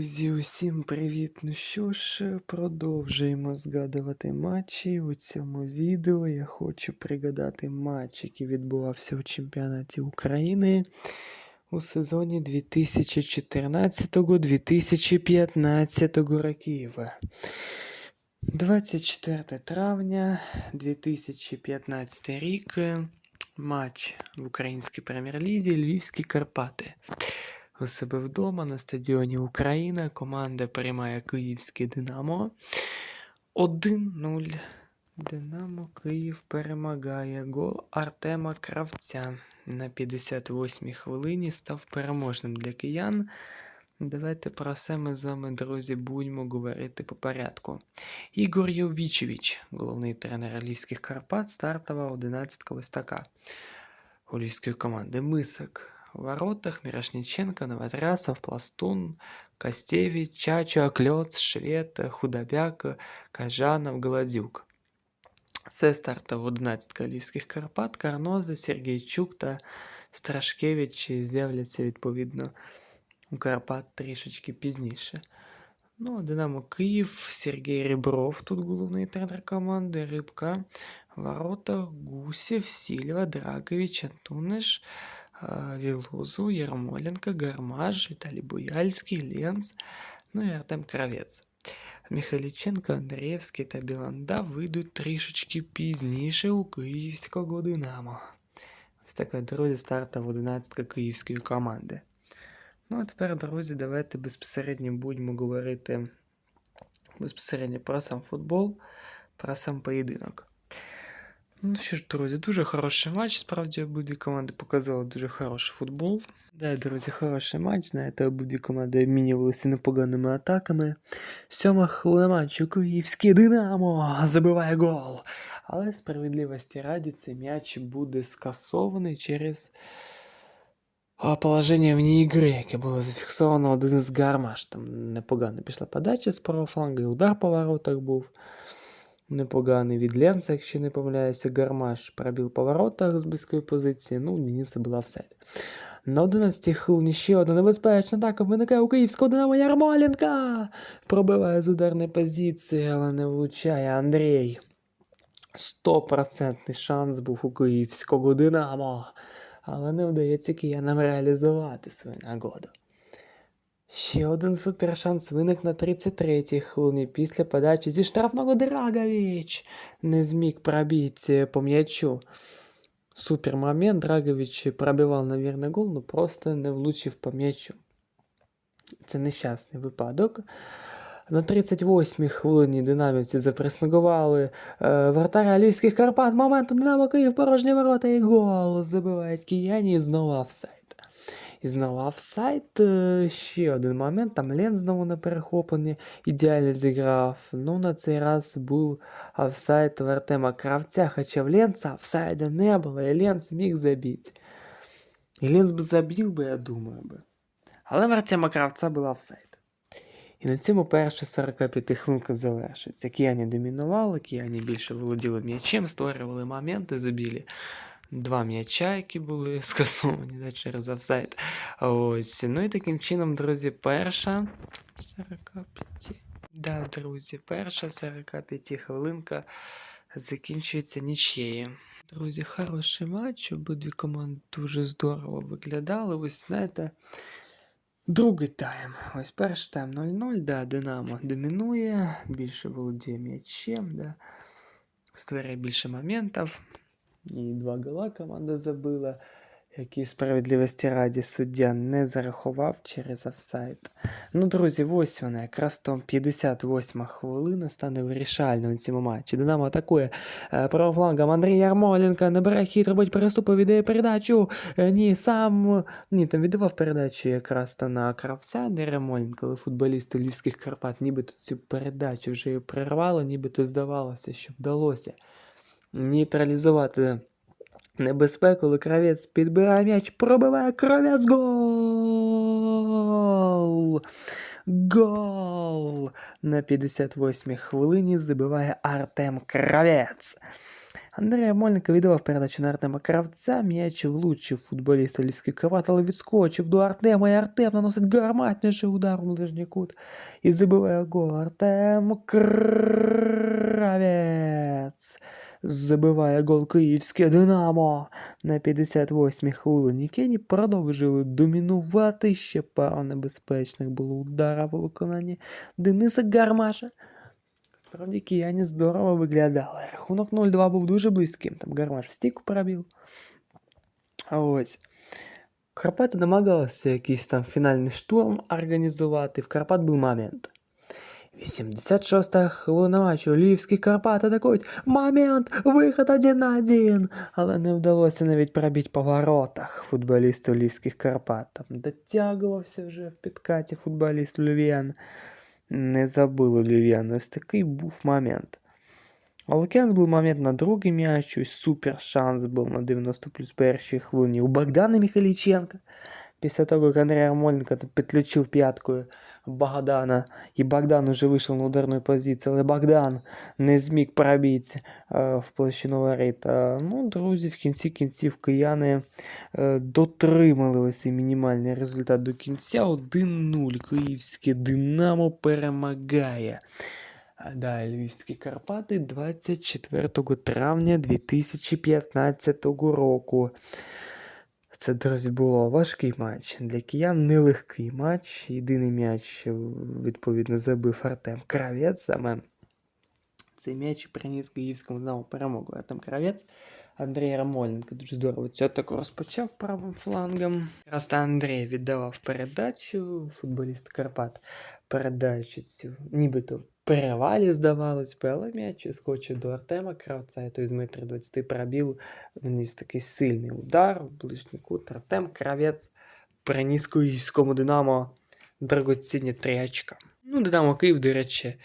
Друзі, усім привіт! Ну що ж, продовжуємо згадувати матчі. У цьому відео я хочу пригадати матч, який відбувався у чемпіонаті України у сезоні 2014-2015 років. 24 травня 2015 рік. Матч в українській прем'єр-лізі Львівські Карпати. У себе вдома на стадіоні Україна команда приймає Київське Динамо. 1-0. Динамо Київ перемагає. Гол Артема Кравця на 58-й хвилині став переможним для киян. Давайте про все ми з вами, друзі, будемо говорити по порядку. Ігор Йовічевич, головний тренер Львівських Карпат, стартова 11 ось така у львівської команди. Мисак в воротах, Мирошниченко, Новотрясов, Пластун, Костевич, Чача, Клёц, Швед, Худобяк, Кажанов, Голодюк. Це стартова 11 львівських Карпат, Карноза, Сергійчук та Страшкевич з'являться відповідно у Карпат трішечки пізніше. Ну, а Динамо Київ, Сергій Ребров, тут головний тренер команди, Рибка, Ворота, Гусєв, Сільва, Драгович, Антуниш, а, Вілозу, Ярмоленко, Гармаш, Віталій Буяльський, Ленц, ну і Артем Кравець. Михайліченко, Андрієвський та Біланда вийдуть трішечки пізніше у київського Динамо. Ось така, друзі, стартова 11 київської команди. Ну, а тепер, друзі, давайте безпосередньо будемо говорити безпосередньо про сам футбол, про сам поєдинок. Ну що ж, друзі, дуже хороший матч. Справді обидві команди показали дуже хороший футбол. Да, друзі, хороший матч. Знаєте, обидві команди обмінювалися непоганими атаками. Сьома хвилина матчу Київське Динамо забиває гол. Але справедливості раді цей м'яч буде скасований через положення вне ігри, яке було зафіксовано один із гармаш. Там непогано пішла подача з правого флангу, і удар по воротах був непоганий від Ленца, якщо не помиляюся, гармаш пробив по воротах з близької позиції. Ну, Дениса була офсайд. На 11 хвилині ще одна небезпечна атака виникає у київського Динамо Ярмоленка. Пробиває з ударної позиції, але не влучає Андрій. Стопроцентний шанс був у київського Динамо. Але не вдається киянам реалізувати свою нагоду. Ще один супершанс виник на 33-й хвилині після подачі зі штрафного Драгович. Не зміг пробити по м'ячу. Супер момент. Драгович пробивав, навірно, гол, но просто не влучив по м'ячу. Це нещасний випадок. На 38-й хвилині динамівці запреснували е, вратаря Львівських Карпат. Моменту Динамо Київ, порожні ворота і гол. Забивають кияні і знову офсайд. І знову офсайд. Е, ще один момент. Там Лен знову на перехопленні ідеально зіграв. Ну, на цей раз був офсайд в Артема Кравця, хоча в Ленца офсайда не було, і Ленц міг забити. І Ленц би забив би, я думаю би. Але в Артема Кравця був офсайд. І на цьому перша 45 хвилинка завершується. Кияні домінували, кияні більше володіли м'ячем, створювали моменти, забілі два м'яча, які були скасовані да, через офсайд. Ось. Ну і таким чином, друзі, перша 45. Да, друзі, перша 45 хвилинка закінчується нічією. Друзі, хороший матч. Обидві команди дуже здорово виглядали. Ось знаєте. Другий тайм. Ось перший тайм 0-0, да, Динамо домінує, більше володіє м'ячем, да, створює більше моментів. І два гола команда забила, які справедливості раді суддя не зарахував через офсайд. Ну, друзі, ось вона, якраз там 58 хвилина стане вирішальною у цьому матчі. Динамо атакує е, флангом Андрій Ярмоленко, набирає хід, робить переступи, віддає передачу. Е, ні, сам ні, там віддавав передачу якраз то на Кравця Андрій Ярмоленко, але футболісти Львівських Карпат нібито цю передачу вже її перервали, нібито здавалося, що вдалося нейтралізувати небезпеку, але кравець підбирає м'яч, пробиває кравець гол! Гол! На 58-й хвилині забиває Артем Кравець. Андрій Ярмоленко віддавав передачу на Артема Кравця, м'яч влучив футболіста Львівських Карпат, але відскочив до Артема, і Артем наносить гарматніший удар у ближній кут і забиває гол. Артем Кравець забиває гол київське Динамо на 58-й хвилині. Кені продовжили домінувати. Ще пару небезпечних було ударів у виконанні Дениса Гармаша. Справді кияні здорово виглядали. Рахунок 0-2 був дуже близьким. Там Гармаш в пробив. А ось. Карпати намагалися якийсь там фінальний штурм організувати. В Карпат був момент. 86-та хвилина матчу. Львівські Карпати атакують. Момент! Виход один на один! Але не вдалося навіть пробити по воротах футболісту Львівських Карпат. Там дотягувався вже в підкаті футболіст Львів'ян. Не забили Львів'ян. Ось такий був момент. А Лук'ян був момент на другий м'яч, ось супер шанс був на 90 плюс першій хвилині у Богдана Михайліченка. Після того, як Андрій Армоленко підключив п'яткою Богдана, і Богдан уже вийшов на ударну позицію, але Богдан не зміг пробити е, в площину воріт. Е, ну, друзі, в кінці кінців кияни е, дотримали ось цей мінімальний результат до кінця. 1-0. Київське Динамо перемагає. А Далі Львівські Карпати 24 травня 2015 року. Це, друзі, було важкий матч. Для киян нелегкий матч. Єдиний м'яч, відповідно, забив Артем Кравець. Саме цей м'яч приніс київському Динамо перемогу. Артем Кравець. Андрій Рамоленко дуже здорово цю атаку розпочав правим флангом. Якраз Андрій віддавав передачу. Футболіст Карпат передачу цю нібито перевалі, здавалось би, але м'яч скочив до Артема Кравця, той з метра 20 пробіл, наніс такий сильний удар ближній кут. Артем Кравець приніс київському Динамо дорогоцінні три очка. Ну, Динамо Київ, до речі,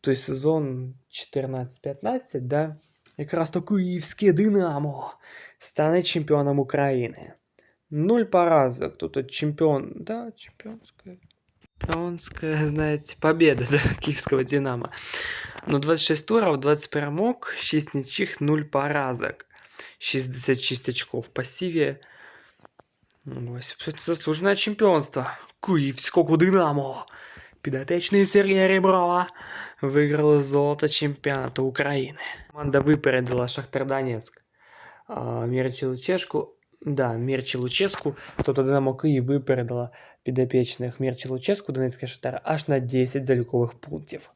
той сезон 14-15, да, якраз то київське Динамо стане чемпіоном України. Нуль поразок. Тут чемпіон, да, чемпіонська. Чемпионская, знаете, победа да, киевского «Динамо». Ну, 26 туров, 20 перемог, 6 ничьих, 0 поразок. 66 очков в пассиве. Ну, Ось, абсолютно заслуженное чемпионство. Киевского «Динамо». Підопечний Сергія Реброва виграли золото чемпіонату України. Команда випередила Шахтар Донецьк. А, Мірчі Лучешку, да, Мірчі Луческу, тобто Динамо Київ випередила підопічних Мірчі Луческу Донецька Шахтар аж на 10 залікових пунктів.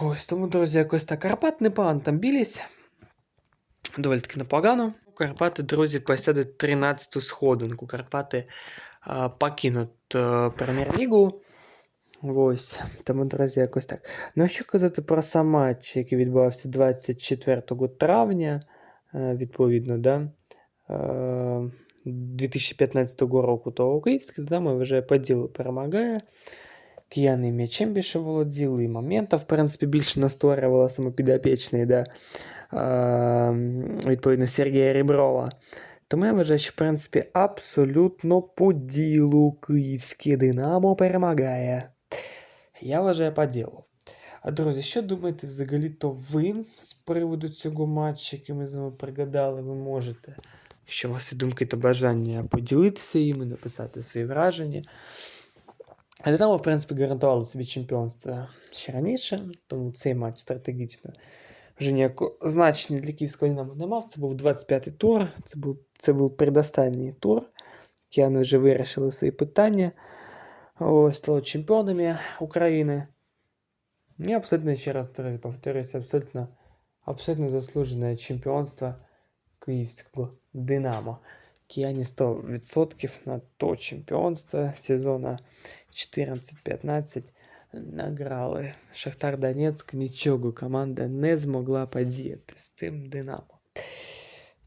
Ось тому, друзі, якось так Карпат непогано там білись. Доволі таки непогано. Карпати, друзі, посядуть 13-ту сходинку. Карпати а, покинуть а, прем'єр-лігу. Ось, тому, друзі, якось так. Ну, а що казати про сам матч, який відбувався 24 травня, е, відповідно, да? Е, 2015 року, то Київський Динамо вже по ділу перемагає. Кияни м'ячем більше володіли, і моментів, в принципі, більше настворювала саме підопічний, да? відповідно, Сергія Ріброва. Тому я вважаю, що, в принципі, абсолютно по ділу Київське Динамо перемагає. Я вважаю по ділу. А друзі, що думаєте взагалі то ви з приводу цього матчу, який ми з вами пригадали, ви можете, якщо у вас є думки та бажання поділитися їми, написати свої враження. А Динамо, в принципі, гарантувало собі чемпіонство ще раніше, тому цей матч стратегічно вже ніякого значення для Київського Динамо не мав. Це був 25-й тур, це був, це був передостанній тур. Кияни вже вирішили свої питання. Ось стали чемпіонами України. І абсолютно, ще раз друзі, повторюсь, абсолютно, абсолютно заслужене чемпіонство київського Динамо. Кияні 100% на то чемпіонство сезону 14-15 награли. Шахтар Донецьк нічого команда не змогла подіяти з тим Динамо.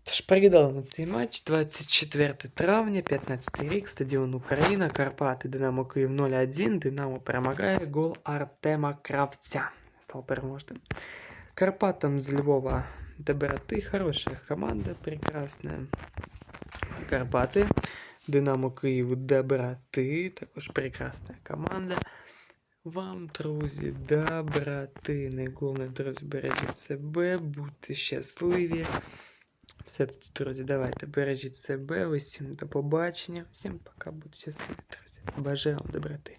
Тож пригадали на цей матч 24 травня, 15 рік, стадіон Україна, Карпати, Динамо Київ 0-1, Динамо перемагає, гол Артема Кравця. Став переможним. Карпатам з Львова доброти, хороша команда, прекрасна. Карпати, Динамо Київ доброти, також прекрасна команда. Вам, друзі, доброти. Найголовніше, друзі, бережіть себе, будьте щасливі. Все тоді, друзі, давайте бережіть себе. Усім до побачення. Всім пока, будьте щасливі, друзі. Бажаю вам доброти.